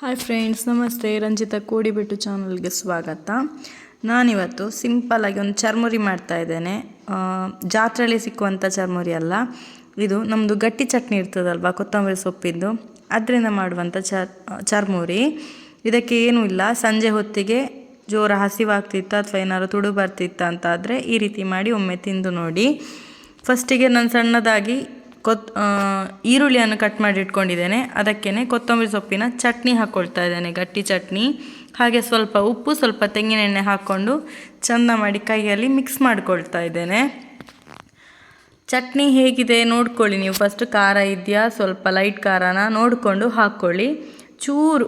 Hi friends ನಮಸ್ತೆ. ರಂಜಿತಾ ಕೋಡಿಬೆಟ್ಟು ಚಾನಲ್ಗೆ ಸ್ವಾಗತ. ನಾನಿವತ್ತು ಸಿಂಪಲ್ಲಾಗಿ ಒಂದು ಚರ್ಮುರಿ ಮಾಡ್ತಾ ಇದ್ದೇನೆ. ಜಾತ್ರೆಯಲ್ಲಿ ಸಿಕ್ಕುವಂಥ ಚರ್ಮುರಿ ಅಲ್ಲ. ಇದು ನಮ್ಮದು ಗಟ್ಟಿ ಚಟ್ನಿ ಇರ್ತದಲ್ವ, ಕೊತ್ತಂಬರಿ ಸೊಪ್ಪಿದ್ದು. ಅದರಿಂದ ಮಾಡುವಂಥ ಚರ್ ಚರ್ಮುರಿ. ಇದಕ್ಕೆ ಏನೂ ಇಲ್ಲ. ಸಂಜೆ ಹೊತ್ತಿಗೆ ಜೋರ ಹಸಿವಾಗ್ತಿತ್ತ ಅಥವಾ ಏನಾದ್ರು ತುಡು ಬರ್ತಿತ್ತ ಅಂತ ಆದರೆ ಈ ರೀತಿ ಮಾಡಿ ಒಮ್ಮೆ ತಿಂದು ನೋಡಿ. ಫಸ್ಟಿಗೆ ನಾನು ಸಣ್ಣದಾಗಿ ಕೊತ್ ಈರುಳ್ಳಿಯನ್ನು ಕಟ್ ಮಾಡಿ ಇಟ್ಕೊಂಡಿದ್ದೇನೆ. ಅದಕ್ಕೇ ಕೊತ್ತಂಬರಿ ಸೊಪ್ಪಿನ ಚಟ್ನಿ ಹಾಕ್ಕೊಳ್ತಾ ಇದ್ದೇನೆ, ಗಟ್ಟಿ ಚಟ್ನಿ. ಹಾಗೆ ಸ್ವಲ್ಪ ಉಪ್ಪು, ಸ್ವಲ್ಪ ತೆಂಗಿನೆಣ್ಣೆ ಹಾಕ್ಕೊಂಡು ಚೆಂದ ಮಾಡಿ ಕೈಯಲ್ಲಿ ಮಿಕ್ಸ್ ಮಾಡ್ಕೊಳ್ತಾ ಇದ್ದೇನೆ. ಚಟ್ನಿ ಹೇಗಿದೆ ನೋಡ್ಕೊಳ್ಳಿ ನೀವು. ಫಸ್ಟ್ ಖಾರ ಇದೆಯಾ? ಸ್ವಲ್ಪ ಲೈಟ್ ಖಾರನ ನೋಡಿಕೊಂಡು ಹಾಕ್ಕೊಳ್ಳಿ. ಚೂರು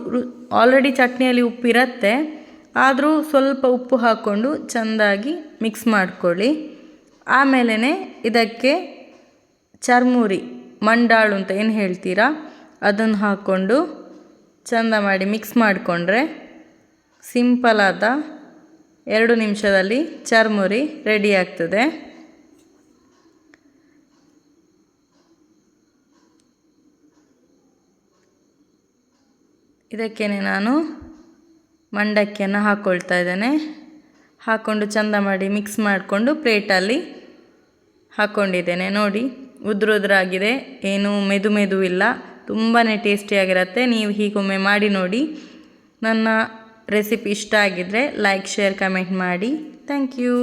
ಆಲ್ರೆಡಿ ಚಟ್ನಿಯಲ್ಲಿ ಉಪ್ಪಿರತ್ತೆ ಆದರೂ ಸ್ವಲ್ಪ ಉಪ್ಪು ಹಾಕ್ಕೊಂಡು ಚೆಂದಾಗಿ ಮಿಕ್ಸ್ ಮಾಡ್ಕೊಳ್ಳಿ. ಆಮೇಲೆ ಇದಕ್ಕೆ ಚರ್ಮುರಿ, ಮಂಡಾಳು ಅಂತ ಏನು ಹೇಳ್ತೀರಾ? ಅದನ್ನು ಹಾಕ್ಕೊಂಡು ಚಂದ ಮಾಡಿ ಮಿಕ್ಸ್ ಮಾಡಿಕೊಂಡ್ರೆ ಸಿಂಪಲಾದ ಎರಡು ನಿಮಿಷದಲ್ಲಿ ಚರ್ಮುರಿ ರೆಡಿ ಆಗ್ತದೆ. ಇದಕ್ಕೇನೆ ನಾನು ಮಂಡಕ್ಕಿಯನ್ನು ಹಾಕ್ಕೊಳ್ತಾ ಇದ್ದೇನೆ. ಹಾಕ್ಕೊಂಡು ಚಂದ ಮಾಡಿ ಮಿಕ್ಸ್ ಮಾಡಿಕೊಂಡು ಪ್ಲೇಟಲ್ಲಿ ಹಾಕ್ಕೊಂಡಿದ್ದೇನೆ ನೋಡಿ. ಉದುರು ಏನೂ ಏನು ಮೆದು ಮೆದು ಇಲ್ಲ. ತುಂಬಾ ಟೇಸ್ಟಿಯಾಗಿರುತ್ತೆ ನೀವು ಹೀಗೊಮ್ಮೆ ಮಾಡಿ ನೋಡಿ. ನನ್ನ ರೆಸಿಪಿ ಇಷ್ಟ ಆಗಿದ್ದರೆ ಲೈಕ್ ಶೇರ್ ಕಮೆಂಟ್ ಮಾಡಿ. Thank you